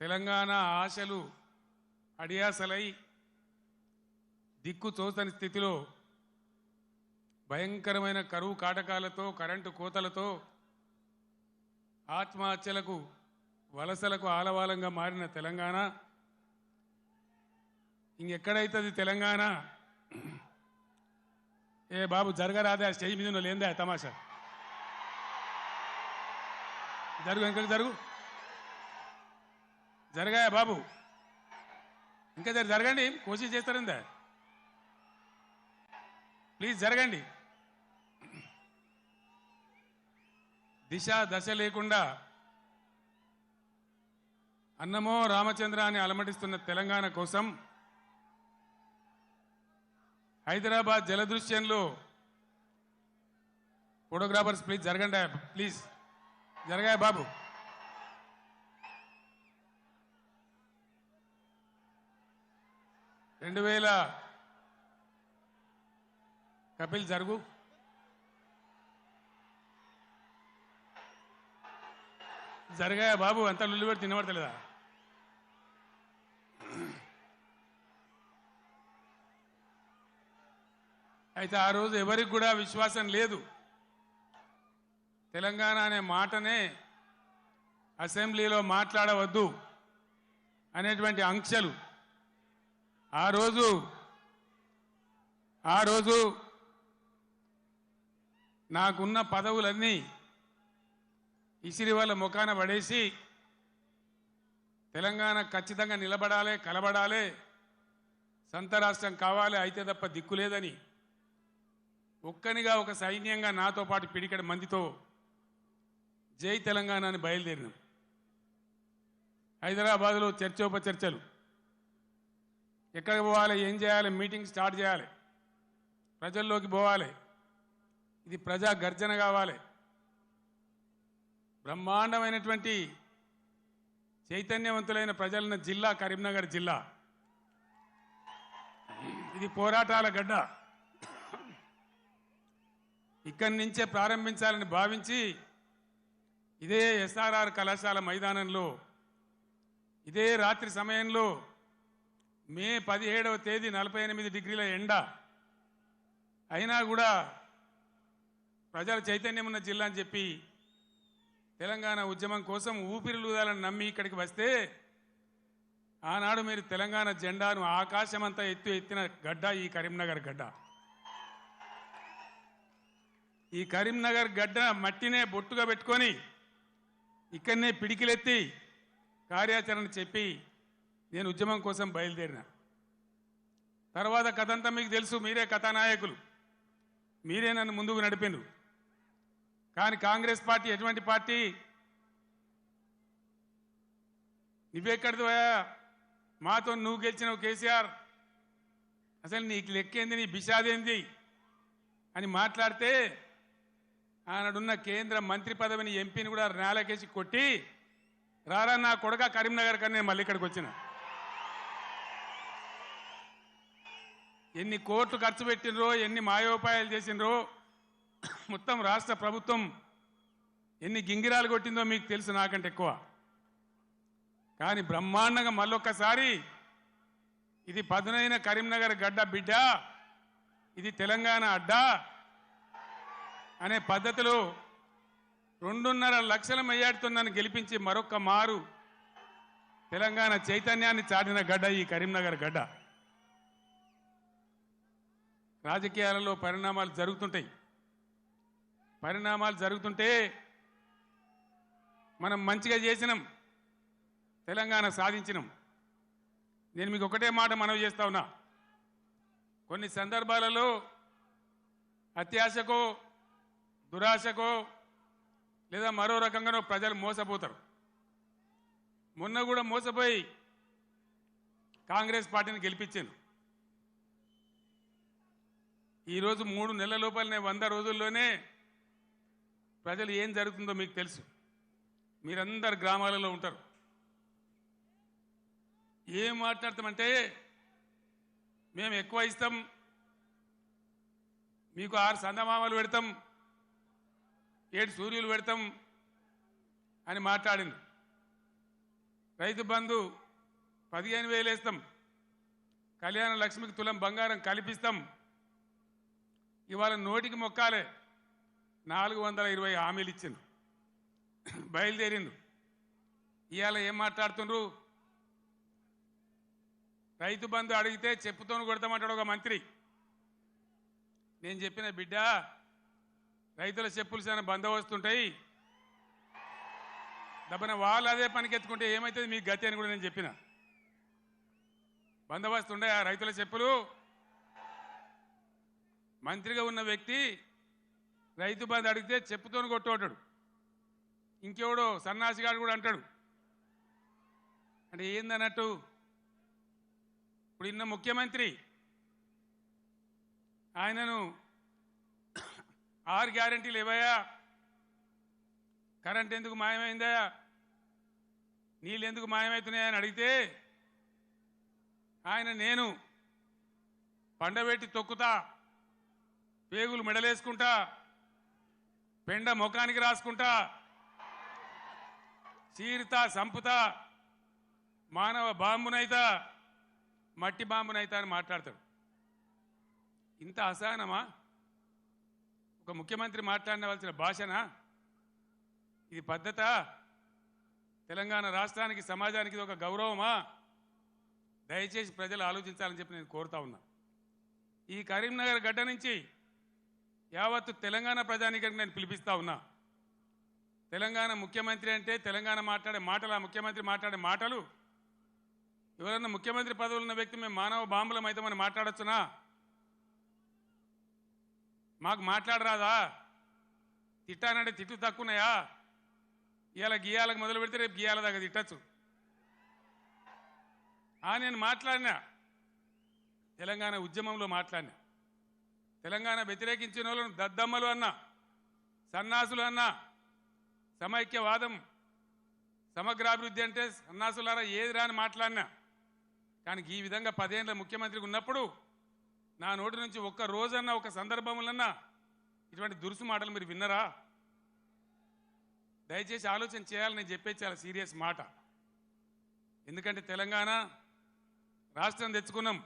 తెలంగాణ ఆశలు అడియాసలై దిక్కు తోచని స్థితిలో భయంకరమైన కరువు కాటకాలతో కరెంటు కోతలతో ఆత్మహత్యలకు వలసలకు ఆలవాలంగా మారిన తెలంగాణ. ఇంకెక్కడైతుంది తెలంగాణ? ఏ బాబు జరగరాదే స్టేజ్ మీద ఉన్న లేందా తమాషా? జరుగు ఇంకా జరుగు. జరగాయా బాబు? ఇంకా జర జరగండి కోషిష్ చేస్తారందా? ప్లీజ్ జరగండి. దిశ దశ లేకుండా అన్నమో రామచంద్ర అని అలమటిస్తున్న తెలంగాణ కోసం హైదరాబాద్ జలదృశ్యంలో ఫోటోగ్రాఫర్స్ ప్లీజ్ జరగండి ప్లీజ్. జరగాయ బాబు? రెండు వేల కపిల్ జరుగు. జరగాయ బాబు? అంతా లుల్లి పెట్టి తినబడతలేదా? అయితే ఆ రోజు ఎవరికి కూడా విశ్వాసం లేదు. తెలంగాణ అనే మాటనే అసెంబ్లీలో మాట్లాడవద్దు అనేటువంటి ఆంక్షలు ఆ రోజు ఆ రోజు నాకున్న పదవులన్నీ ఇసిరి వాళ్ళ ముఖాన పడేసి తెలంగాణ ఖచ్చితంగా నిలబడాలి కలబడాలి సంత రాష్ట్రం కావాలి అయితే తప్ప దిక్కు లేదని ఒక్కనిగా ఒక సైన్యంగా నాతో పాటు పిడికడ మందితో జై తెలంగాణ అని బయలుదేరినాం. హైదరాబాద్లో చర్చోపచర్చలు. ఎక్కడికి పోవాలి ఏం చేయాలి మీటింగ్ స్టార్ట్ చేయాలి ప్రజల్లోకి పోవాలి. ఇది ప్రజా గర్జన కావాలి. బ్రహ్మాండమైనటువంటి చైతన్యవంతులైన ప్రజలున్న జిల్లా కరీంనగర్ జిల్లా. ఇది పోరాటాల గడ్డ. ఇక్కడి నుంచే ప్రారంభించాలని భావించి ఇదే ఎస్ఆర్ఆర్ కళాశాల మైదానంలో ఇదే రాత్రి సమయంలో మే పదిహేడవ తేదీ నలభై ఎనిమిది డిగ్రీల ఎండ. అయినా కూడా ప్రజల చైతన్యం ఉన్న జిల్లా అని చెప్పి తెలంగాణ ఉద్యమం కోసం ఊపిరిలూదాలని నమ్మి ఇక్కడికి వస్తే ఆనాడు మీరు తెలంగాణ జెండాను ఆకాశమంతా ఎత్తు ఎత్తిన గడ్డ ఈ కరీంనగర్ గడ్డ. ఈ కరీంనగర్ గడ్డ మట్టినే బొట్టుగా పెట్టుకొని ఇక్కడనే పిడికిలెత్తి కార్యాచరణ చెప్పి నేను ఉద్యమం కోసం బయలుదేరిన. తర్వాత కథంతా మీకు తెలుసు మీరే కథానాయకులు. మీరే నన్ను ముందుకు నడిపిండ్రు కానీ కాంగ్రెస్ పార్టీ ఎటువంటి పార్టీ? నువ్వెక్కడిదివా మాతో నువ్వు గెలిచినావు కేసీఆర్. అసలు నీకు లెక్కేంది నీ బిషాదేంది అని మాట్లాడితే ఆనాడున్న కేంద్ర మంత్రి పదవిని ఎంపీని కూడా నేలకేసి కొట్టి రారా నా కొడక కరీంనగర్ కన్నా నేను మళ్ళీ ఇక్కడికి వచ్చిన. ఎన్ని కోట్లు ఖర్చు పెట్టినరో ఎన్ని మాయోపాయాలు చేసినరో మొత్తం రాష్ట్ర ప్రభుత్వం ఎన్ని గింగిరాలు కొట్టిందో మీకు తెలుసు నాకంటే ఎక్కువ. కానీ బ్రహ్మాండంగా మళ్ళొక్కసారి ఇది పదునైన కరీంనగర్ గడ్డ బిడ్డ ఇది తెలంగాణ అడ్డా అనే పద్ధతిలో రెండున్నర లక్షల మెయ్యాడుతో నన్ను గెలిపించి మరొక్క మారు తెలంగాణ చైతన్యాన్ని చాటిన గడ్డ ఈ కరీంనగర్ గడ్డ. రాజకీయాలలో పరిణామాలు జరుగుతుంటాయి. పరిణామాలు జరుగుతుంటే మనం మంచిగా చేసినాం తెలంగాణ సాధించినాం. నేను మీకు ఒకటే మాట మనవి చేస్తా ఉన్నా. కొన్ని సందర్భాలలో అత్యాశకో దురాశకో లేదా మరో రకంగానో ప్రజలు మోసపోతారు. మొన్న కూడా మోసపోయి కాంగ్రెస్ పార్టీని గెలిపించాను ఈరోజు మూడు నెలల లోపలనే వంద రోజుల్లోనే ప్రజలు ఏం జరుగుతుందో మీకు తెలుసు. మీరందరు గ్రామాలలో ఉంటారు. ఏం మాట్లాడతామంటే మేము ఎక్కువ ఇస్తాం మీకు ఆరు సందమామలు పెడతాం ఏడు సూర్యులు పెడతాం అని మాట్లాడింది. రైతు బంధు పదిహేను వేలు వేస్తాం కళ్యాణ లక్ష్మికి తులం బంగారం కల్పిస్తాం ఇవాళ నోటికి మొక్కాలే. నాలుగు వందల ఇరవై హామీలు ఇచ్చిండు బయలుదేరిండు ఇవాళ ఏం మాట్లాడుతుండ్రు? రైతు బంధు అడిగితే చెప్పుతోను కొడతామంటాడు ఒక మంత్రి. నేను చెప్పిన బిడ్డ రైతుల చెప్పులు చాలా బందోబస్తుంటాయి దబ్బన వాళ్ళు అదే పనికెత్తుకుంటే ఏమవుతుంది మీ గతి అని కూడా నేను చెప్పిన. బందోబస్తు ఉండే ఆ రైతుల చెప్పులు. మంత్రిగా ఉన్న వ్యక్తి రైతు బంధు అడిగితే చెప్పుతోని కొట్టుకుంటాడు. ఇంకెవడో సన్నాసిగాడు కూడా అంటాడు. అంటే ఏందన్నట్టు? ఇప్పుడు ఇన్న ముఖ్యమంత్రి ఆయనను ఆరు గ్యారంటీలు ఇవ్వయా? కరెంట్ ఎందుకు మాయమైందా? నీళ్ళు ఎందుకు మాయమవుతున్నాయా అని అడిగితే ఆయన నేను పండబెట్టి తొక్కుతా. పేగులు మెడలేసుకుంటా పెండ ముఖానికి రాసుకుంటా చీరుతా సంపుతా మానవ బాంబునైతా మట్టి బాంబునైతా అని మాట్లాడతాడు. ఇంత అసహనమా? ఒక ముఖ్యమంత్రి మాట్లాడవలసిన భాషనా? ఇది పద్ధత? తెలంగాణ రాష్ట్రానికి సమాజానికి ఇది ఒక గౌరవమా? దయచేసి ప్రజలు ఆలోచించాలని చెప్పి నేను కోరుతా ఉన్నా. ఈ కరీంనగర్ గడ్డ నుంచి యావత్తు తెలంగాణ ప్రజానీకానికి నేను పిలిపిస్తా ఉన్నా. తెలంగాణ ముఖ్యమంత్రి అంటే తెలంగాణ మాట్లాడే మాటలు ఆ ముఖ్యమంత్రి మాట్లాడే మాటలు ఎవరన్నా ముఖ్యమంత్రి పదవులు ఉన్న వ్యక్తి మేము మానవ బాంబులం అవుతామని మాట్లాడచ్చునా? మాట్లాడొచ్చునా మాకు మాట్లాడరాదా? తిట్టానంటే తిట్టు తక్కువనాయా ఇవాళ గీయాలకు మొదలు పెడితే రేపు గీయాల దాకా తిట్టచ్చు. ఆ నేను మాట్లాడినా. తెలంగాణ ఉద్యమంలో మాట్లాడినా. తెలంగాణ వ్యతిరేకించిన వాళ్ళను దద్దమ్మలు అన్నా సన్నాసులు అన్నా సమైక్యవాదం సమగ్రాభివృద్ధి అంటే సన్నాసులారా ఏది రాని మాట్లాడినా. కానీ ఈ విధంగా పదేళ్ళ ముఖ్యమంత్రికి ఉన్నప్పుడు నా నోటి నుంచి ఒక్క రోజన్నా ఒక సందర్భములన్నా ఇటువంటి దురుసు మాటలు మీరు విన్నరా? దయచేసి ఆలోచన చేయాలని నేను చెప్పే చాలా సీరియస్ మాట. ఎందుకంటే తెలంగాణ రాష్ట్రం తెచ్చుకున్నాం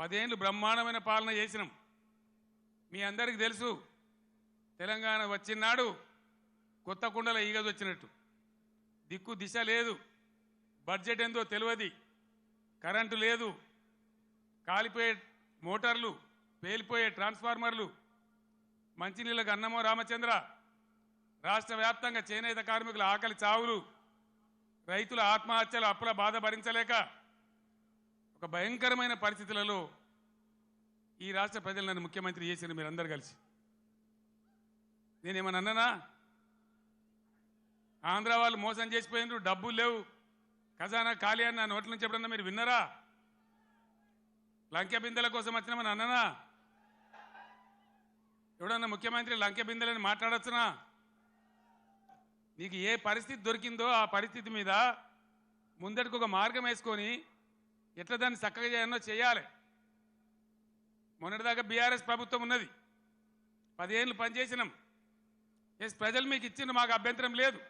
పదేళ్ళు బ్రహ్మాండమైన పాలన చేసినాం. మీ అందరికీ తెలుసు తెలంగాణ వచ్చినాడు కొత్త కుండల ఈగది వచ్చినట్టు. దిక్కు దిశ లేదు బడ్జెట్ ఏందో తెలియదు కరెంటు లేదు కాలిపోయే మోటార్లు పేలిపోయే ట్రాన్స్ఫార్మర్లు మంచినీళ్ళకు అన్నమో రామచంద్ర రాష్ట్ర వ్యాప్తంగా చేనేత కార్మికుల ఆకలి చావులు రైతుల ఆత్మహత్యలు అప్పుల బాధ భరించలేక ఒక భయంకరమైన పరిస్థితులలో ఈ రాష్ట్ర ప్రజలు నన్ను ముఖ్యమంత్రి చేసిన మీరందరూ కలిసి. నేనేమన్నా అన్ననా? ఆంధ్ర వాళ్ళు మోసం చేసిపోయినారు డబ్బులు లేవు. ఖజానా ఖాళీ అని నా నోట్ల నుంచి ఎప్పుడన్నా మీరు విన్నారా? లంకె బిందెల కోసం వచ్చినామని అన్ననా? ఎవడన్నా ముఖ్యమంత్రి లంకె బిందెలని మాట్లాడొచ్చునా? నీకు ఏ పరిస్థితి దొరికిందో ఆ పరిస్థితి మీద ముందటికి ఒక మార్గం వేసుకొని ఎట్లా దాన్ని చక్కగా చేయాలో చేయాలి. మొన్నటిదాకా బీఆర్ఎస్ ప్రభుత్వం ఉన్నది. పదేళ్ళు పనిచేసినాం. ఎస్ ప్రజలు మీకు ఇచ్చిన మాకు అభ్యంతరం లేదు.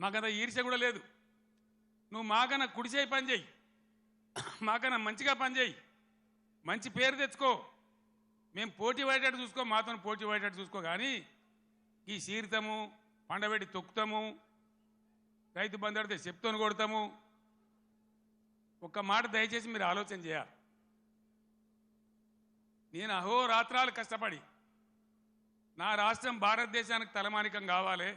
మాకంత ఈర్ష్య కూడా లేదు. నువ్వు మాకన్నా కుడిచేయి పనిచేయి. మాకన్నా మంచిగా పనిచేయి. మంచి పేరు తెచ్చుకో. మేము పోటీ పడేటట్టు చూసుకో మాతో పోటీ పడేటట్టు చూసుకో. కానీ ఈ సీరితము పండబెట్టి తొక్కుతాము రైతు బంధు అడితే చెప్తోని కొడతాము. ఒక్క మాట దయచేసి మీరు ఆలోచన చేయాలి. నేను అహోరాత్రాలు కష్టపడి నా రాష్ట్రం భారతదేశానికి తలమానికం కావాలి.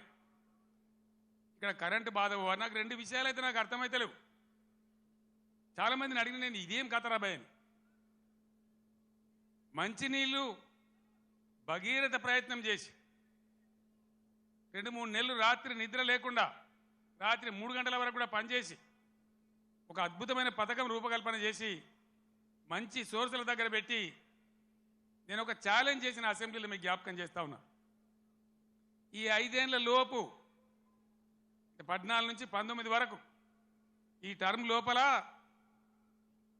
ఇక్కడ కరెంటు బాధ నాకు రెండు విషయాలు అయితే నాకు అర్థమైతలేవు. చాలా మందిని అడిగిన నేను ఇదేం కథరాబాయ్ అని. మంచినీళ్ళు భగీరథ ప్రయత్నం చేసి రెండు మూడు నెలలు రాత్రి నిద్ర లేకుండా రాత్రి మూడు గంటల వరకు కూడా పనిచేసి ఒక అద్భుతమైన పథకం రూపకల్పన చేసి మంచి సోర్సుల దగ్గర పెట్టి నేను ఒక ఛాలెంజ్ చేసిన అసెంబ్లీలో మీకు జ్ఞాపకం చేస్తా ఉన్నా. ఈ ఐదేళ్ళ లోపు పద్నాలుగు నుంచి పంతొమ్మిది వరకు ఈ టర్మ్ లోపల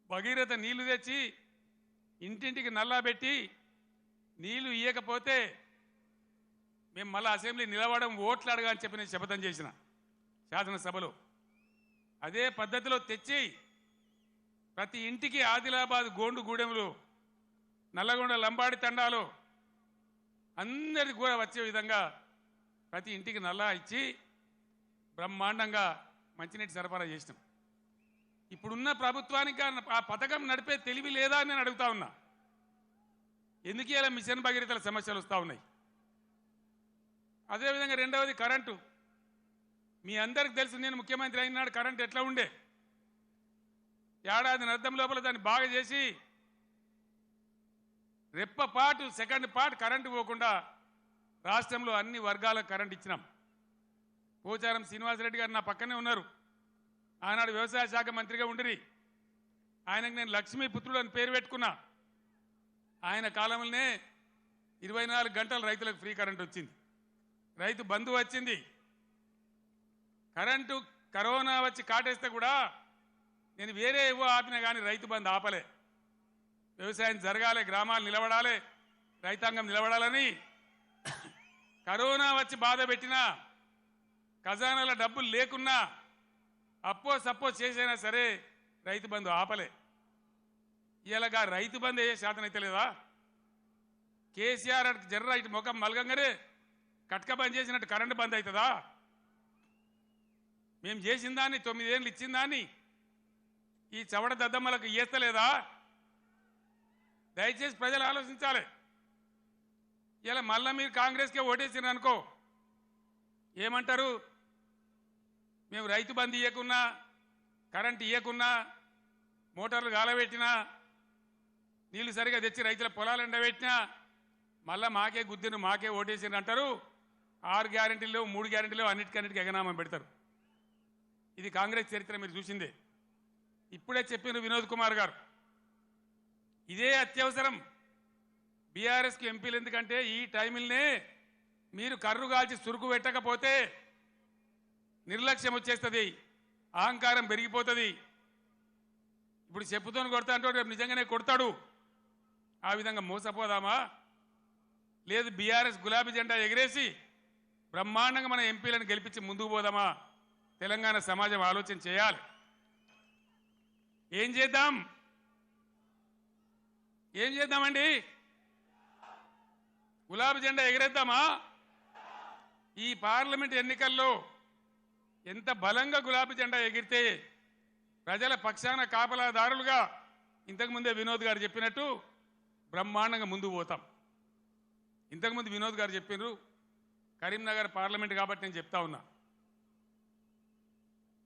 భగీరథ నీళ్ళు తెచ్చి ఇంటింటికి నల్లా పెట్టి నీళ్ళు ఇయ్యకపోతే మేము మళ్ళీ అసెంబ్లీ నిలవడం ఓట్లు అడగా అని చెప్పి నేను శపథం చేసిన శాసనసభలో. అదే పద్ధతిలో తెచ్చి ప్రతి ఇంటికి ఆదిలాబాద్ గోండు గూడెంలో నల్లగొండ లంబాడి తండాలు అందరికి కూడా వచ్చే విధంగా ప్రతి ఇంటికి నల్లా ఇచ్చి బ్రహ్మాండంగా మంచినీటి సరఫరా చేసినాం. ఇప్పుడున్న ప్రభుత్వానికి ఆ- ఆ పథకం నడిపే తెలివి లేదా అని నేను అడుగుతా ఉన్నా. ఎందుకు ఇలా మిషన్ భగీరథల సమస్యలు వస్తూ ఉన్నాయి? అదేవిధంగా రెండవది కరెంటు. మీ అందరికి తెలుసు నేను ముఖ్యమంత్రి అయినాడు కరెంట్ ఎట్లా ఉండే? ఏడాది అర్థం లోపల దాన్ని బాగా చేసి రెప్ప పాటు సెకండ్ పార్ట్ కరెంటు పోకుండా రాష్ట్రంలో అన్ని వర్గాలకు కరెంట్ ఇచ్చినాం. పోచారం శ్రీనివాసరెడ్డి గారు నా పక్కనే ఉన్నారు. ఆనాడు వ్యవసాయ శాఖ మంత్రిగా ఉండిరి. ఆయనకు నేను లక్ష్మీపుత్రుడు అని పేరు పెట్టుకున్నా. ఆయన కాలంలోనే ఇరవై నాలుగు గంటలు రైతులకు ఫ్రీ కరెంట్ వచ్చింది. రైతు బంధు వచ్చింది. కరెంటు కరోనా వచ్చి కాటేస్తే కూడా నేను వేరే ఏవో ఆపినా కానీ రైతు బంధు ఆపలే. వ్యవసాయం జరగాలి గ్రామాలు నిలబడాలి రైతాంగం నిలబడాలని కరోనా వచ్చి బాధ పెట్టినా ఖజానాల డబ్బులు లేకున్నా అప్పో సప్పో చేసైనా సరే రైతు బంధు ఆపలే. ఇలాగా రైతు బంధు ఏ శాతం అయితే లేదా? కేసీఆర్ అటు జర్ర ఇటు ముఖం మలగంగానే కట్క బంద్ చేసినట్టు కరెంటు బంద్ అవుతుందా మేము చేసిన దాన్ని తొమ్మిదేళ్ళు ఇచ్చిన దాన్ని ఈ చవడ దద్దమ్మలకు ఈస్తలేదా దయచేసి ప్రజలు ఆలోచించాలి. ఇలా మళ్ళీ మీరు కాంగ్రెస్కే ఓటేసినారు అనుకో ఏమంటారు? మేము రైతు బంద్ ఇవ్వకున్నా కరెంట్ ఇవ్వకున్నా మోటార్లు గాలబెట్టినా నీళ్ళు సరిగా తెచ్చి రైతుల పొలాలు ఎండబెట్టినా మళ్ళీ మాకే గుద్దిను మాకే ఓటేసిండ్రు అంటారు. ఆరు గ్యారెంటీలు మూడు గ్యారెంటీలు అన్నిటికన్నిటికీ ఎగనామం పెడతారు. ఇది కాంగ్రెస్ చరిత్ర మీరు చూసిందే. ఇప్పుడే చెప్పిన వినోద్ కుమార్ గారు. ఇదే అత్యవసరం. బీఆర్ఎస్కి ఎంపీలు ఎందుకంటే ఈ టైంలోనే మీరు కర్రు కాల్చి సురుకు పెట్టకపోతే నిర్లక్ష్యం వచ్చేస్తుంది. అహంకారం పెరిగిపోతుంది. ఇప్పుడు చెప్పుతోని కొడతా అంటే రేపు నిజంగానే కొడతాడు. ఆ విధంగా మోసపోదామా? లేదు బీఆర్ఎస్ గులాబీ జెండా ఎగిరేసి బ్రహ్మాండంగా మన ఎంపీలను గెలిపించి ముందుకు పోదామా? తెలంగాణ సమాజం ఆలోచన చేయాలి. ఏం చేద్దాం? ఏం చేద్దామండి? గులాబీ జెండా ఎగరేద్దామా? ఈ పార్లమెంట్ ఎన్నికల్లో ఎంత బలంగా గులాబీ జెండా ఎగిరితే ప్రజల పక్షాన కాపలాదారులుగా ఇంతకుముందే వినోద్ గారు చెప్పినట్టు బ్రహ్మాండంగా ముందుకు పోతాం. ఇంతకుముందు వినోద్ గారు చెప్పినారు కరీంనగర్ పార్లమెంట్ కాబట్టి నేను చెప్తా ఉన్నా.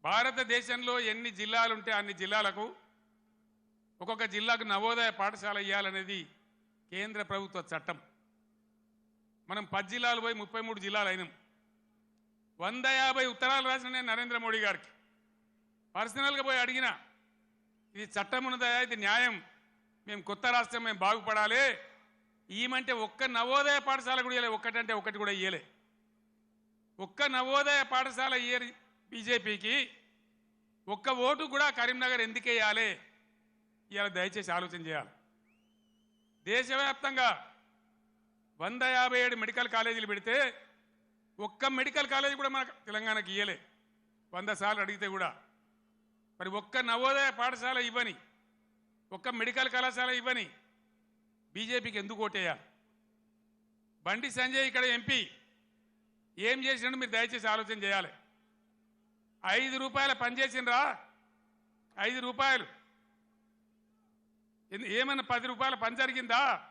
భారతదేశంలో ఎన్ని జిల్లాలు ఉంటే అన్ని జిల్లాలకు ఒక్కొక్క జిల్లాకు నవోదయ పాఠశాల ఇవ్వాలనేది కేంద్ర ప్రభుత్వ చట్టం. మనం పది జిల్లాలు పోయి ముప్పై మూడు జిల్లాలు అయినాం. వంద యాభై ఉత్తరాలు రాసిన నేను నరేంద్ర మోడీ గారికి. పర్సనల్గా పోయి అడిగిన ఇది చట్టం ఉన్నదయా ఇది న్యాయం మేము కొత్త రాష్ట్రం మేము బాగుపడాలి. ఈమంటే ఒక్క నవోదయ పాఠశాల కూడా ఇవ్వలే ఒక్కటంటే ఒకటి కూడా ఇయ్యలే. ఒక్క నవోదయ పాఠశాల ఇయ్యరు బీజేపీకి ఒక్క ఓటు కూడా కరీంనగర్ ఎందుకు వేయాలి ఇవాళ దయచేసి ఆలోచన చేయాలి. దేశవ్యాప్తంగా వంద యాభై ఏడు మెడికల్ కాలేజీలు పెడితే ఒక్క మెడికల్ కాలేజీ కూడా మన తెలంగాణకి ఇయ్యలే. వంద సార్లు అడిగితే కూడా. మరి ఒక్క నవోదయ పాఠశాల ఇవ్వని ఒక్క మెడికల్ కళాశాల ఇవ్వని బీజేపీకి ఎందుకు ఓటేయాలి? బండి సంజయ్ ఇక్కడ ఎంపీ. ఏం చేసినట్టు మీరు దయచేసి ఆలోచన చేయాలి. ఐదు రూపాయల పనిచేసిండ్రా ఐదు రూపాయలు. ఏమైనా పది రూపాయల పని జరిగిందా?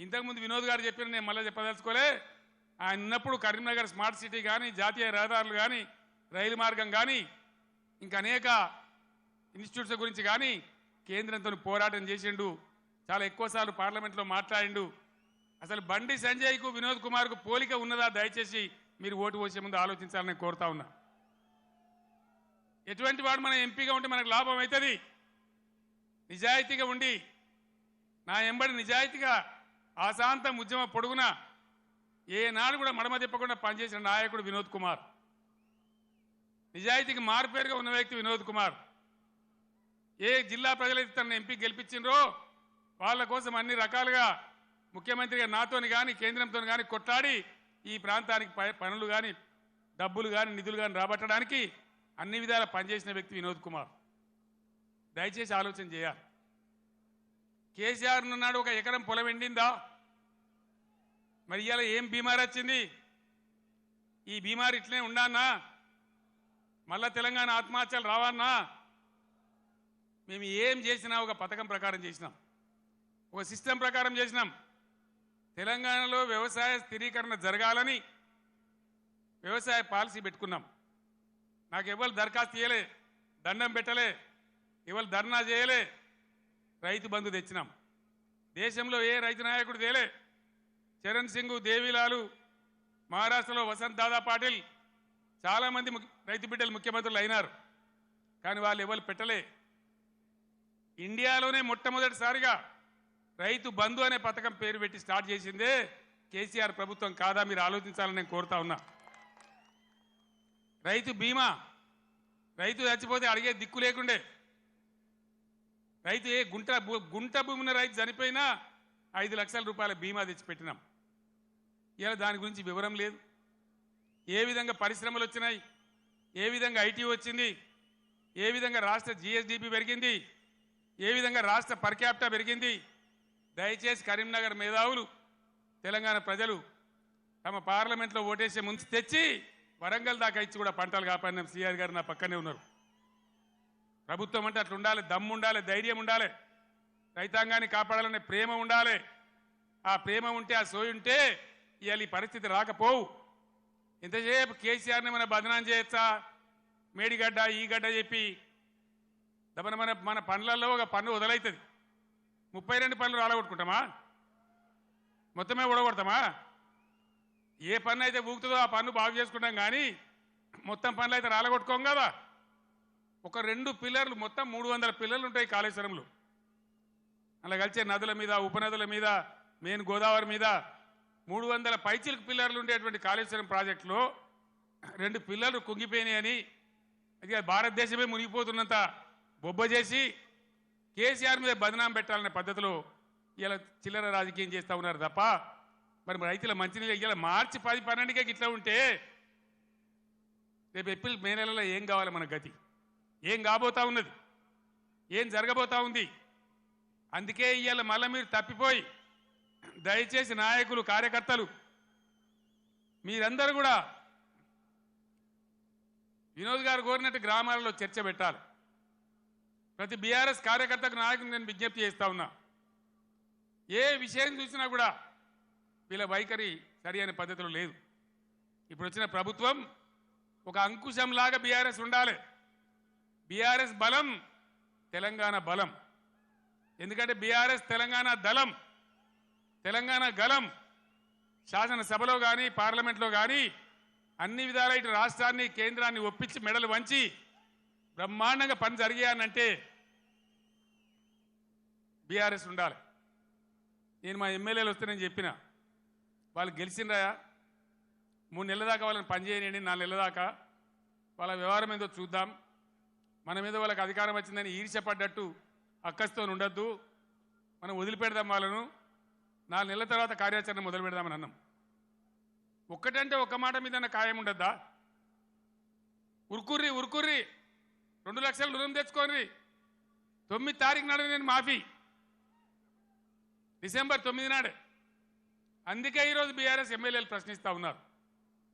ఇంతకుముందు వినోద్ గారు చెప్పిన నేను మళ్ళీ చెప్పదలుచుకోలే. ఆయన ఉన్నప్పుడు కరీంనగర్ స్మార్ట్ సిటీ కానీ జాతీయ రహదారులు కానీ రైలు మార్గం కానీ ఇంకా అనేక ఇన్స్టిట్యూట్స్ గురించి కానీ కేంద్రంతో పోరాటం చేసిండు. చాలా ఎక్కువసార్లు పార్లమెంట్లో మాట్లాడిండు. అసలు బండి సంజయ్కు వినోద్ కుమార్కు పోలిక ఉన్నదా? దయచేసి మీరు ఓటు పోసే ముందు ఆలోచించాలని కోరుతా ఉన్నా. ఎటువంటి వాడు మన ఎంపీగా ఉంటే మనకు లాభం అవుతుంది? నిజాయితీగా ఉండి నా ఎంబడి నిజాయితీగా ఆశాంతం ఉద్యమ పొడుగున ఏనాడు కూడా మడమ తిప్పకుండా పనిచేసిన నాయకుడు వినోద్ కుమార్. నిజాయితీకి మారుపేరుగా ఉన్న వ్యక్తి వినోద్ కుమార్. ఏ జిల్లా ప్రజలైతే తన ఎంపీ గెలిపించిండ్రో వాళ్ళ కోసం అన్ని రకాలుగా ముఖ్యమంత్రిగా నాతోని కానీ కేంద్రంతో కానీ కొట్లాడి ఈ ప్రాంతానికి పనులు కానీ డబ్బులు కానీ నిధులు కానీ రాబట్టడానికి అన్ని విధాల పనిచేసిన వ్యక్తి వినోద్ కుమార్. దయచేసి ఆలోచన చేయాలి కేసీఆర్ ఉన్నాడు ఒక ఎకరం పొలం ఎండిందా? మరి ఇవాళ ఏం బీమార్ వచ్చింది? ఈ బీమార్ ఇట్లనే ఉండానా మళ్ళా తెలంగాణ ఆత్మహత్యలు రావన్నా మేము ఏం చేసినా ఒక పథకం ప్రకారం చేసినాం. ఒక సిస్టమ్ ప్రకారం చేసినాం. తెలంగాణలో వ్యవసాయ స్థిరీకరణ జరగాలని వ్యవసాయ పాలసీ పెట్టుకున్నాం. నాకు ఎవరు దరఖాస్తు చేయలే దండం పెట్టలే. ఇవాళ ధర్నా చేయలే. రైతు బంధు తెచ్చినాం. దేశంలో ఏ రైతు నాయకుడు తేలే. చరణ్ సింగ్ దేవిలాలు మహారాష్ట్రలో వసంత్ దాదా పాటిల్ చాలామంది రైతు బిడ్డలు ముఖ్యమంత్రులు అయినారు. కానీ వాళ్ళు ఎవరు పెట్టలే. ఇండియాలోనే మొట్టమొదటిసారిగా రైతు బంధు అనే పథకం పేరు పెట్టి స్టార్ట్ చేసిందే కేసీఆర్ ప్రభుత్వం కాదా మీరు ఆలోచించాలని నేను కోరుతా ఉన్నా. రైతు బీమా. రైతు చచ్చిపోతే అడిగే దిక్కు లేకుండే. రైతు ఏ గుంట గుంట భూమిన రైతు చనిపోయినా ఐదు లక్షల రూపాయల బీమా తెచ్చిపెట్టినాం. ఇలా దాని గురించి వివరం లేదు. ఏ విధంగా పరిశ్రమలు వచ్చినాయి? ఏ విధంగా ఐటీ వచ్చింది? ఏ విధంగా రాష్ట్ర జిఎస్డిపి పెరిగింది? ఏ విధంగా రాష్ట్ర పర్క్యాప్టా పెరిగింది? దయచేసి కరీంనగర్ మేధావులు తెలంగాణ ప్రజలు తమ పార్లమెంట్లో ఓటేసే ముందు తెచ్చి వరంగల్ దాకా ఇచ్చి కూడా పంటలు కాపాడినాం. సిఆర్ గారు నా పక్కనే ఉన్నారు. ప్రభుత్వం అంటే అట్లా ఉండాలి దమ్ము ఉండాలి ధైర్యం ఉండాలి. రైతాంగాన్ని కాపాడాలనే ప్రేమ ఉండాలి. ఆ ప్రేమ ఉంటే ఆ సోయి ఉంటే ఇవాళ ఈ పరిస్థితి రాకపోవు. ఇంతసేపు కేసీఆర్ని మన బదనాం చేయొచ్చా? మేడిగడ్డ ఈ గడ్డ చెప్పి దమన మన మన పనులలో ఒక పన్ను వదలవుతుంది ముప్పై రెండు పనులు రాలగొట్టుకుంటామా? మొత్తమే ఊడగొడతామా? ఏ పన్ను అయితే ఊగుతుందో ఆ పన్ను బాగు చేసుకుంటాం కానీ మొత్తం పనులు అయితే రాలగొట్టుకోం కదా? ఒక రెండు పిల్లర్లు మొత్తం మూడు వందల పిల్లర్లు ఉంటాయి కాళేశ్వరంలో. అలా కలిసే నదుల మీద ఉపనదుల మీద మెయిన్ గోదావరి మీద మూడు వందల పైచిలకు పిల్లర్లు ఉండేటువంటి కాళేశ్వరం ప్రాజెక్టులో రెండు పిల్లర్లు కుంగిపోయినాయని అది భారతదేశమే మునిగిపోతున్నంత బొబ్బ చేసి కేసీఆర్ మీద బదనాం పెట్టాలనే పద్ధతిలో ఇలా చిల్లర రాజకీయం చేస్తూ ఉన్నారు తప్ప మరి రైతుల మంచినీళ్ళు ఇలా మార్చి పది పన్నెండుకే ఇట్లా ఉంటే రేపు ఏప్రిల్ మే నెలలో ఏం కావాలి మన గతి? ఏం కాబోతా ఉన్నది? ఏం జరగబోతా ఉంది? అందుకే ఇవాళ మళ్ళీ మీరు తప్పిపోయి దయచేసి నాయకులు కార్యకర్తలు మీరందరూ కూడా వినోద్ గారు కోరినట్టు గ్రామాలలో చర్చ పెట్టాలి. ప్రతి బీఆర్ఎస్ కార్యకర్తకు నాయకుని నేను విజ్ఞప్తి చేస్తా ఉన్నా. ఏ విషయం చూసినా కూడా వీళ్ళ వైఖరి సరి అనే పద్ధతిలో లేదు. ఇప్పుడు వచ్చిన ప్రభుత్వం ఒక అంకుశంలాగా బీఆర్ఎస్ ఉండాలి. బీఆర్ఎస్ బలం తెలంగాణ బలం. ఎందుకంటే బీఆర్ఎస్ తెలంగాణ దళం తెలంగాణ గలం శాసనసభలో కానీ పార్లమెంట్లో కానీ అన్ని విధాల ఇటు రాష్ట్రాన్ని కేంద్రాన్ని ఒప్పించి మెడలు వంచి బ్రహ్మాండంగా పని జరిగాయనంటే బీఆర్ఎస్ ఉండాలి. నేను మా ఎమ్మెల్యేలు వస్తే నేను చెప్పిన వాళ్ళు గెలిచిండ్రా మూడు నెలల దాకా వాళ్ళని పనిచేయనండి నాలుగు నెలల దాకా వాళ్ళ వ్యవహారం ఏదో చూద్దాం. మన మీద వాళ్ళకి అధికారం వచ్చిందని ఈర్షపడ్డట్టు అక్కస్తో ఉండొద్దు. మనం వదిలిపెడదాం వాళ్ళను. నాలుగు నెలల తర్వాత కార్యాచరణ మొదలు పెడదామని అన్నాం. ఒక్కటంటే ఒక్క మాట మీద ఖాయం ఉండద్దా? ఉరుకుర్రి ఉరుకుర్రి. రెండు లక్షలు రుణం తెచ్చుకోండి తొమ్మిది తారీఖు నాడు నేను మాఫీ. డిసెంబర్ తొమ్మిది నాడే. అందుకే ఈరోజు బీఆర్ఎస్ ఎమ్మెల్యేలు ప్రశ్నిస్తూ ఉన్నారు.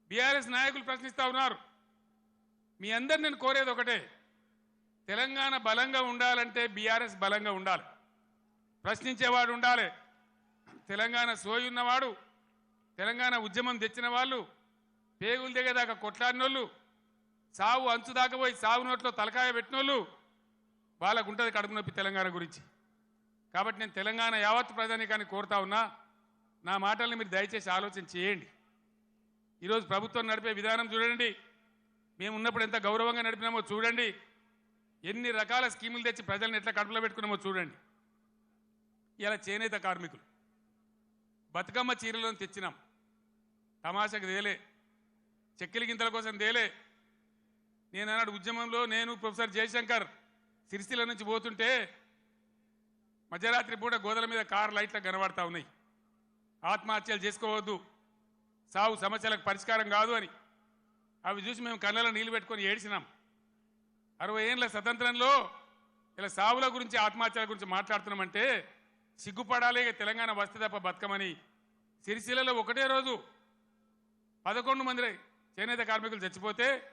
బీఆర్ఎస్ నాయకులు ప్రశ్నిస్తూ ఉన్నారు. మీ అందరు నేను కోరేది ఒకటే. తెలంగాణ బలంగా ఉండాలంటే బీఆర్ఎస్ బలంగా ఉండాలి. ప్రశ్నించేవాడు ఉండాలి. తెలంగాణ సోయి ఉన్నవాడు తెలంగాణ ఉద్యమం తెచ్చిన వాళ్ళు పేగులు దిగేదాకా కొట్లాడినోళ్ళు సావు అంచు దాకా పోయి సావు నోట్లో తలకాయ పెట్టినోళ్ళు వాళ్ళకు ఉంటుంది కడుపు నొప్పి తెలంగాణ గురించి. కాబట్టి నేను తెలంగాణ యావత్ ప్రజానికాన్ని కోరుతా ఉన్నా నా మాటల్ని మీరు దయచేసి ఆలోచన చేయండి. ఈరోజు ప్రభుత్వం నడిపే విధానం చూడండి. మేము ఉన్నప్పుడు ఎంత గౌరవంగా నడిపినామో చూడండి. ఎన్ని రకాల స్కీములు తెచ్చి ప్రజల్ని ఎట్లా కడుపులో పెట్టుకున్నామో చూడండి. ఇలా చేనేత కార్మికులు. బతుకమ్మ చీరలను తెచ్చినాం. తమాషకు దేలే చెక్కిలి గింతల కోసం దేలే నేను అన్నాడు ఉద్యమంలో నేను ప్రొఫెసర్ జయశంకర్ సిరిసిల నుంచి పోతుంటే మధ్యరాత్రి పూట గోదల మీద కార్ లైట్లు కనబడతా ఉన్నాయి. ఆత్మహత్యలు చేసుకోవద్దు. సాగు సమస్యలకు పరిష్కారం కాదు అని. అవి చూసి మేము కళ్ళలో నీళ్ళు పెట్టుకొని ఏడిచినాం. అరవై ఏళ్ళ స్వతంత్రంలో ఇలా సావుల గురించి ఆత్మహత్యల గురించి మాట్లాడుతున్నామంటే సిగ్గుపడాలి తెలంగాణ వస్తే తప్ప బతకమని. సిరిసిల్లలో ఒకటే రోజు పదకొండు మంది చేనేత కార్మికులు చచ్చిపోతే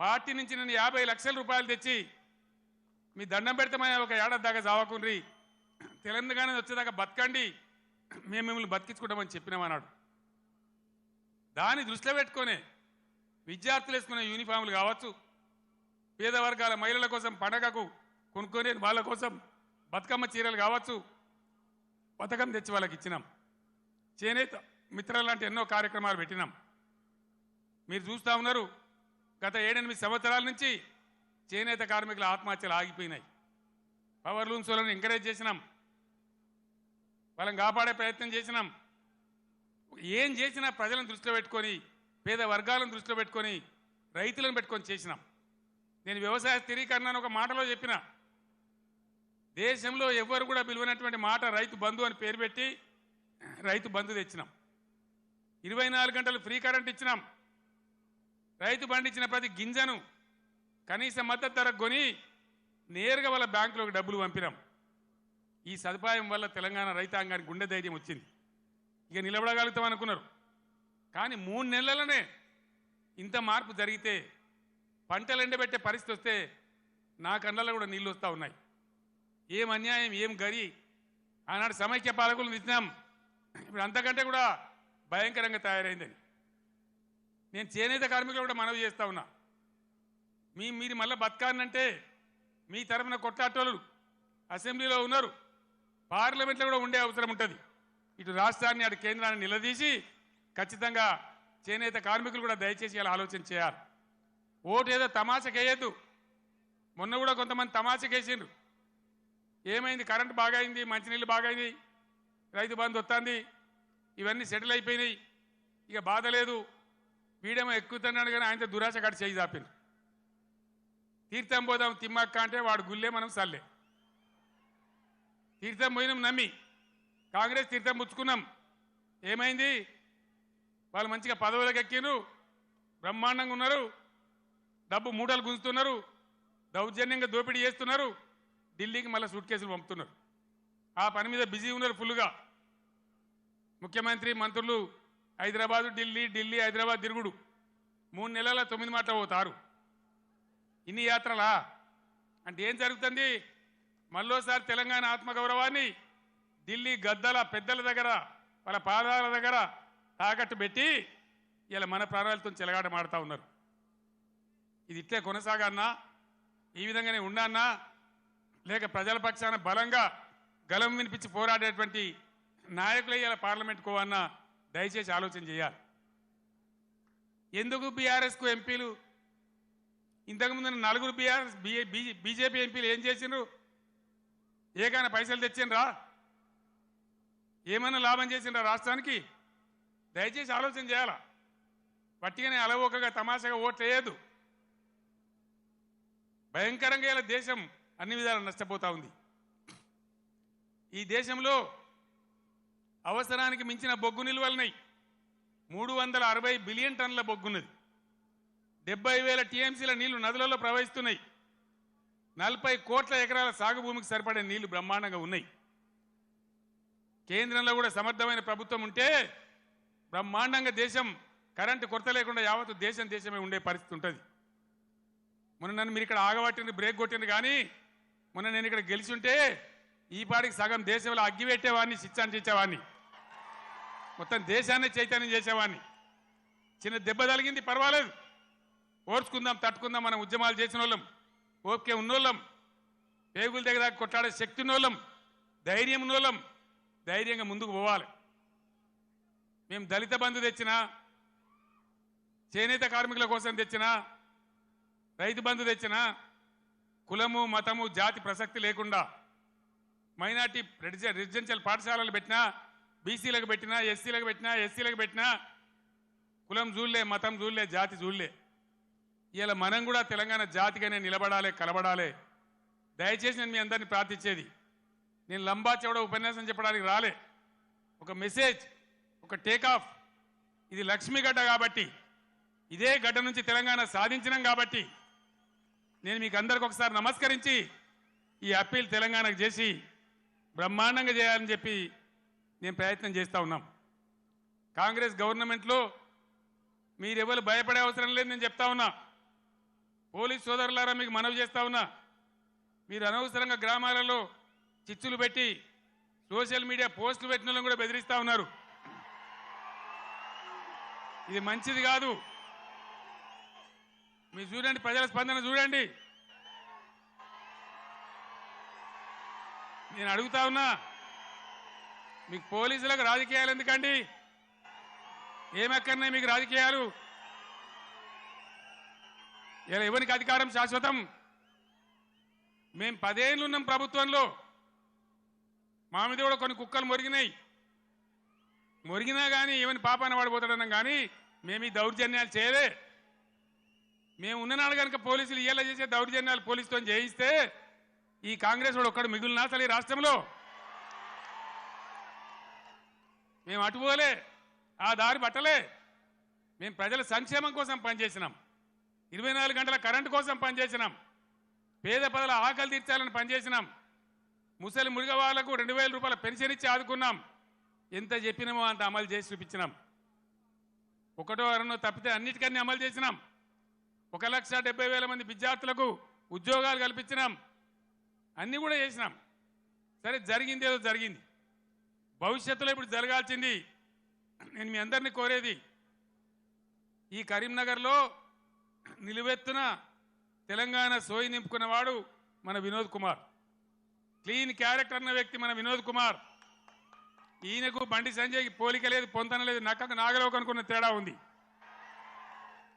పార్టీ నుంచి నేను యాభై లక్షల రూపాయలు తెచ్చి మీ దండం పెడతామని ఒక ఏడాది దాకా చావకుండ్రి. తెలంగాణ వచ్చేదాకా బతకండి. మేము మిమ్మల్ని బతికించుకుంటామని చెప్పినామన్నాడు దాన్ని దృష్టిలో పెట్టుకొని విద్యార్థులు వేసుకునే యూనిఫామ్లు కావచ్చు పేద వర్గాల మహిళల కోసం పండగకు కొనుక్కొని వాళ్ళ కోసం బతుకమ్మ చీరలు కావచ్చు పథకం తెచ్చి వాళ్ళకి ఇచ్చినాం. చేనేత మిత్రాలు లాంటి ఎన్నో కార్యక్రమాలు పెట్టినాం. మీరు చూస్తూ ఉన్నారు గత ఏడెనిమిది సంవత్సరాల నుంచి చేనేత కార్మికుల ఆత్మహత్యలు ఆగిపోయినాయి. పవర్ లూమ్స్ వాళ్ళని ఎంకరేజ్ చేసినాం. వాళ్ళని కాపాడే ప్రయత్నం చేసినాం. ఏం చేసినా ప్రజలను దృష్టిలో పెట్టుకొని పేద వర్గాలను దృష్టిలో పెట్టుకొని రైతులను పెట్టుకొని చేసినాం. నేను వ్యవసాయ స్థిరీకరణ అని ఒక మాటలో చెప్పిన. దేశంలో ఎవ్వరు కూడా పిలువనటువంటి మాట రైతు బంధు అని పేరు పెట్టి రైతు బంధు తెచ్చినాం. ఇరవై నాలుగు గంటలు ఫ్రీ కరెంట్ ఇచ్చినాం. రైతు పండించిన ప్రతి గింజను కనీస మద్దతు ధర కొని నేరుగా వాళ్ళ బ్యాంకులోకి డబ్బులు పంపినాం. ఈ సదుపాయం వల్ల తెలంగాణ రైతాంగానికి గుండె ధైర్యం వచ్చింది. ఇక నిలబడగలుగుతాం అనుకున్నారు. కానీ మూడు నెలలనే ఇంత మార్పు జరిగితే పంటలు ఎండబెట్టే పరిస్థితి వస్తే నా కండలో కూడా నీళ్ళు వస్తూ ఉన్నాయి. ఏం అన్యాయం ఏం గరి? ఆనాడు సమైక్య పాలకులు ఇచ్చినాం ఇప్పుడు అంతకంటే కూడా భయంకరంగా తయారైందని నేను చేనేత కార్మికులు కూడా మనవి చేస్తా ఉన్నా. మీ మీరు మళ్ళీ బతకాలంటే మీ తరఫున కొట్లాటోళ్ళు అసెంబ్లీలో ఉన్నారు. పార్లమెంట్లో కూడా ఉండే అవసరం ఉంటుంది. ఇటు రాష్ట్రాన్ని అటు కేంద్రాన్ని నిలదీసి ఖచ్చితంగా చేనేత కార్మికులు కూడా దయచేసి ఇలా ఆలోచన చేయాలి. ఓటు ఏదో తమాషకేయద్దు మొన్న కూడా కొంతమంది తమాషకేసిండ్రు ఏమైంది? కరెంటు బాగా అయింది మంచినీళ్ళు బాగా అయింది రైతు బంధు వస్తుంది ఇవన్నీ సెటిల్ అయిపోయినాయి. ఇక బాధ లేదు. వీడేమో ఎక్కుతున్నాడు కానీ ఆయనతో దురాశ కట్ చేయి చాపిండు తీర్థం పోదాం తిమ్మక్క అంటే వాడు గుల్లే మనం సల్లే. తీర్థం పోయినాం నమ్మి. కాంగ్రెస్ తీర్థం పుచ్చుకున్నాం. ఏమైంది? వాళ్ళు మంచిగా పదవులకు ఎక్కిరు బ్రహ్మాండంగా ఉన్నారు. డబ్బు మూటలు గుంజుతున్నారు దౌర్జన్యంగా దోపిడీ చేస్తున్నారు ఢిల్లీకి మళ్ళీ సూట్ కేసులు పంపుతున్నారు. ఆ పని మీద బిజీ ఉన్నారు ఫుల్గా ముఖ్యమంత్రి మంత్రులు హైదరాబాదు ఢిల్లీ ఢిల్లీ హైదరాబాద్ తిరుగుడు. మూడు నెలల తొమ్మిది మాటలు పోతారు. ఇన్ని యాత్రలా? అంటే ఏం జరుగుతుంది? మళ్ళోసారి తెలంగాణ ఆత్మగౌరవాన్ని ఢిల్లీ గద్దల పెద్దల దగ్గర వాళ్ళ పాదాల దగ్గర తాకట్టు పెట్టి ఇలా మన ప్రాణాలతో చెలగాట మాడుతూ ఉన్నారు. ఇది ఇట్లే కొనసాగన్నా ఈ విధంగానే ఉండన్నా లేక ప్రజల పక్షాన బలంగా గలం వినిపించి పోరాడేటువంటి నాయకులు ఇలా పార్లమెంట్కు అన్న దయచేసి ఆలోచన చేయాలి. ఎందుకు బీఆర్ఎస్కు ఎంపీలు? ఇంతకుముందు నలుగురు బీఆర్ఎస్ బీజేపీ ఎంపీలు ఏం చేసిండ్రు? ఏకైనా పైసలు తెచ్చిండ్రా? ఏమైనా లాభం చేసిండ్రా రాష్ట్రానికి? దయచేసి ఆలోచన చేయాలా? పట్టిగానే అలవోకగా తమాషాగా ఓట్లు వేయద్దు. భయంకరంగా ఇలా దేశం అన్ని విధాలు నష్టపోతా ఉంది. ఈ దేశంలో అవసరానికి మించిన బొగ్గు నిల్వలున్నాయి మూడు వందల అరవై బిలియన్ టన్నుల బొగ్గున్నది. డెబ్బై వేల టీఎంసీల నీళ్ళు నదులలో ప్రవహిస్తున్నాయి. నలభై కోట్ల ఎకరాల సాగు భూమికి సరిపడే నీళ్ళు బ్రహ్మాండంగా ఉన్నాయి. కేంద్రంలో కూడా సమర్థమైన ప్రభుత్వం ఉంటే బ్రహ్మాండంగా దేశం కరెంటు కొరత లేకుండా యావత్తు దేశం దేశమే ఉండే పరిస్థితి ఉంటుంది. మొన్న నన్ను మీరు ఇక్కడ ఆగబట్టింది బ్రేక్ కొట్టింది కానీ మొన్న నేను ఇక్కడ గెలిచి ఉంటే ఈ పాటికి సగం దేశంలో అగ్గిపెట్టేవాడిని శిక్షాన్ని చేసేవాడిని మొత్తం దేశాన్ని చైతన్యం చేసేవాడిని. చిన్న దెబ్బ తలిగింది పర్వాలేదు. ఓర్చుకుందాం తట్టుకుందాం మనం ఉద్యమాలు చేసిన వాళ్ళం ఓకే ఉన్నోళ్ళం పేగుల దగ్గర దాకా కొట్లాడే శక్తి ఉన్నోళ్ళం ధైర్యం ఉన్నోళ్ళం ధైర్యంగా ముందుకు పోవాలి. మేము దళిత బంధు తెచ్చినా చేనేత కార్మికుల కోసం తెచ్చినా రైతు బంధు తెచ్చిన కులము మతము జాతి ప్రసక్తి లేకుండా మైనార్టీ రెసిడెన్షియల్ పాఠశాలలు పెట్టినా బీసీలకు పెట్టినా ఎస్సీలకు పెట్టినా ఎస్సీలకు పెట్టినా కులం చూడలే మతం జూళ్ళే జాతి చూడలే ఇలా మనం కూడా తెలంగాణ జాతిగానే నిలబడాలి కలబడాలి. దయచేసి నేను మీ అందరిని ప్రార్థించేది నేను లంబా చెవడ ఉపన్యాసం చెప్పడానికి రాలే. ఒక మెసేజ్ ఒక టేక్ ఆఫ్. ఇది లక్ష్మీగడ్డ కాబట్టి ఇదే గడ్డ నుంచి తెలంగాణ సాధించినాం కాబట్టి నేను మీకు అందరికి ఒకసారి నమస్కరించి ఈ అప్పీల్ తెలంగాణకు చేసి బ్రహ్మాండంగా చేయాలని చెప్పి నేను ప్రయత్నం చేస్తూ ఉన్నాం. కాంగ్రెస్ గవర్నమెంట్లో మీరెవరు భయపడే అవసరం లేదు నేను చెప్తా ఉన్నా. పోలీస్ సోదరులారా మీకు మనవి చేస్తా ఉన్నా. మీరు అనవసరంగా గ్రామాలలో చిచ్చులు పెట్టి సోషల్ మీడియా పోస్టులు పెట్టిన కూడా బెదిరిస్తూ ఉన్నారు. ఇది మంచిది కాదు. మీరు చూడండి ప్రజల స్పందన చూడండి. నేను అడుగుతా ఉన్నా మీకు పోలీసులకు రాజకీయాలు ఎందుకండి? ఏమెక్కడున్నాయి మీకు రాజకీయాలు? ఇలా ఎవరికి అధికారం శాశ్వతం? మేము పదేళ్ళు ఉన్నాం ప్రభుత్వంలో. మా మీద కూడా కొన్ని కుక్కలు మొరిగినాయి. మొరిగినా కానీ ఏమని పాపాన పడిపోతాడన్నాం కానీ మేము ఈ దౌర్జన్యాలు చేయలే. మేము ఉన్ననాడు కనుక పోలీసులు ఇయ్యేలా చేసే దౌర్జన్యాలు పోలీసుతో చేయిస్తే ఈ కాంగ్రెస్ వాడు ఒక్కడు మిగులునా అసలు ఈ రాష్ట్రంలో. మేము అటుపోలే ఆ దారి పట్టలే. మేము ప్రజల సంక్షేమం కోసం పనిచేసినాం. ఇరవై నాలుగు గంటల కరెంటు కోసం పనిచేసినాం. పేద ప్రజల ఆకలి తీర్చాలని పనిచేసినాం. ముసలి మురిగ వాళ్ళకు రెండు వేల రూపాయల పెన్షన్ ఇచ్చి ఆదుకున్నాం. ఎంత చెప్పినామో అంత అమలు చేసి చూపించినాం. ఒకటో అరణో తప్పితే అన్నిటికన్నీ అమలు చేసినాం. ఒక లక్ష డెబ్బై వేల మంది విద్యార్థులకు ఉద్యోగాలు కల్పించినాం. అన్నీ కూడా చేసినాం. సరే జరిగింది ఏదో జరిగింది. భవిష్యత్తులో ఇప్పుడు జరగాల్సింది నేను మీ అందరినీ కోరేది ఈ కరీంనగర్లో నిలువెత్తున తెలంగాణ సోయి నింపుకున్నవాడు మన వినోద్ కుమార్. క్లీన్ క్యారెక్టర్ అన్న వ్యక్తి మన వినోద్ కుమార్. ఈయనకు బండి సంజయ్కి పోలిక లేదు పొంతన లేదు నక్కకు నాగలోకి అనుకున్న తేడా ఉంది.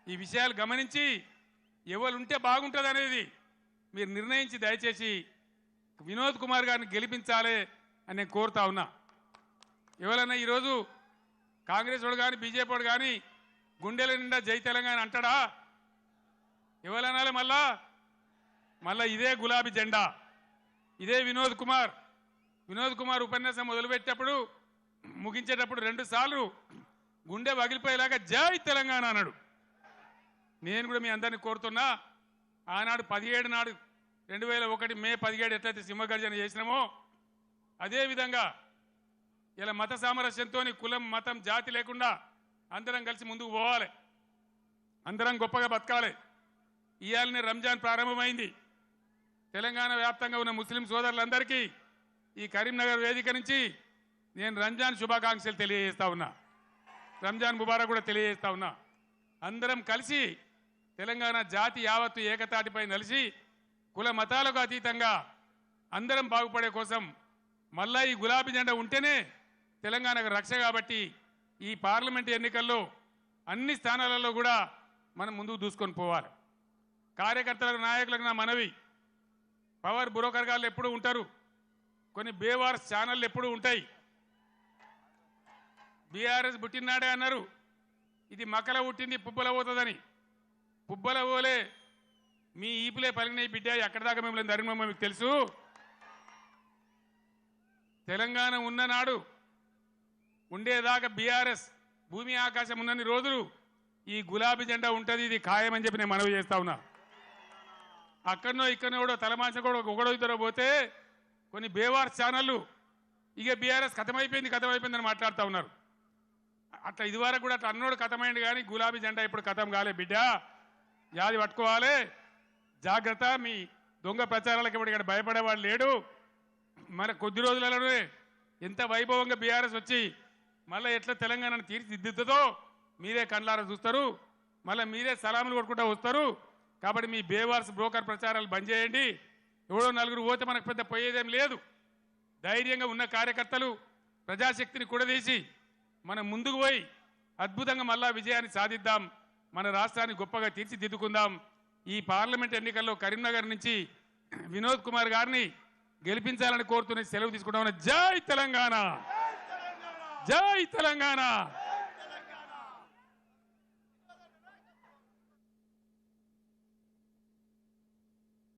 ఈ విషయాలు గమనించి ఎవరుంటే బాగుంటుంది అనేది మీరు నిర్ణయించి దయచేసి వినోద్ కుమార్ గారిని గెలిపించాలి అని నేను కోరుతా ఉన్నా. ఎవరన్నా ఈరోజు కాంగ్రెస్ వాడు కానీ బీజేపీ వాడు కానీ గుండెల నిండా జై తెలంగాణ అంటాడా? ఎవరనాలి మళ్ళా? మళ్ళా ఇదే గులాబీ జెండా. ఇదే వినోద్ కుమార్. వినోద్ కుమార్ ఉపన్యాసం మొదలుపెట్టేటప్పుడు ముగించేటప్పుడు రెండు సార్లు గుండె పగిలిపోయేలాగా జై తెలంగాణ అన్నాడు. నేను కూడా మీ అందరిని కోరుతున్నా ఆనాడు పదిహేడు నాడు రెండు వేల ఒకటి మే పదిహేడు ఎట్లయితే సింహగర్జన చేసినామో అదేవిధంగా ఇలా మత సామరస్యంతో కులం మతం జాతి లేకుండా అందరం కలిసి ముందుకు పోవాలి. అందరం గొప్పగా బతకాలి. ఇవాళనే రంజాన్ ప్రారంభమైంది. తెలంగాణ వ్యాప్తంగా ఉన్న ముస్లిం సోదరులందరికీ ఈ కరీంనగర్ వేదిక నుంచి నేను రంజాన్ శుభాకాంక్షలు తెలియజేస్తా ఉన్నా. రంజాన్ ముబారక్ కూడా తెలియజేస్తా ఉన్నా. అందరం కలిసి తెలంగాణ జాతి యావత్తు ఏకతాటిపై నలిసి కుల మతాలకు అతీతంగా అందరం బాగుపడే కోసం మళ్ళా ఈ గులాబీ జెండా ఉంటేనే తెలంగాణకు రక్ష కాబట్టి ఈ పార్లమెంట్ ఎన్నికల్లో అన్ని స్థానాలలో కూడా మనం ముందుకు దూసుకొని పోవాలి. కార్యకర్తలకు నాయకులకు నా మనవి. పవర్ బ్రోకర్ ఎప్పుడూ ఉంటారు. కొన్ని బేవార్స్ ఛానళ్ళు ఎప్పుడూ ఉంటాయి. బీఆర్ఎస్ పుట్టినాడే అన్నారు. ఇది మకల పుట్టింది పుబ్బల పోతుందని. పుబ్బల ఓలే. మీ ఈపులే పలిగినాయి బిడ్డ ఎక్కడిదాకా మిమ్మల్ని ధరిమమ్మ మీకు తెలుసు? తెలంగాణ ఉన్ననాడు ఉండేదాకా బీఆర్ఎస్ భూమి ఆకాశం ఉన్నన్ని రోజులు ఈ గులాబీ జెండా ఉంటుంది ఇది ఖాయమని చెప్పి నేను మనవి చేస్తా ఉన్నా. అక్కడనో ఇక్కడనో కూడా తలమాంచ కూడా ఒకడో ఇద్దరో పోతే కొన్ని బేవార్ ఛానళ్ళు ఇక బీఆర్ఎస్ కథమైపోయింది కథమైపోయిందని మాట్లాడుతూ ఉన్నారు. అట్లా ఇదివరకు కూడా అట్లా అన్నోడు కథమైంది కానీ గులాబీ జెండా ఇప్పుడు కథం కాలే బిడ్డ. యాది పట్టుకోవాలి. జాగ్రత్త మీ దొంగ ప్రచారాలకు ఇప్పుడు ఇక్కడ భయపడేవాడు లేడు. మన కొద్ది రోజులలోనే ఎంత వైభవంగా బీఆర్ఎస్ వచ్చి మళ్ళీ ఎట్లా తెలంగాణను తీర్చిదిద్దుతుందో మీరే కండ్లారా చూస్తారు. మళ్ళీ మీరే సలాములు కొట్టుకుంటూ వస్తారు. కాబట్టి మీ బేవార్స్ బ్రోకర్ ప్రచారాలు బంద్ చేయండి. ఎవడో నలుగురు పోతే మనకు పెద్ద పోయేదేం లేదు. ధైర్యంగా ఉన్న కార్యకర్తలు ప్రజాశక్తిని కూడదీసి మనం ముందుకు పోయి అద్భుతంగా మళ్ళా విజయాన్ని సాధిద్దాం. మన రాష్ట్రాన్ని గొప్పగా తీర్చిదిద్దుకుందాం. ఈ పార్లమెంట్ ఎన్నికల్లో కరీంనగర్ నుంచి వినోద్ కుమార్ గారిని గెలిపించాలని కోరుతున్న సెలవు తీసుకుంటామని జై తెలంగాణ! జై తెలంగాణ!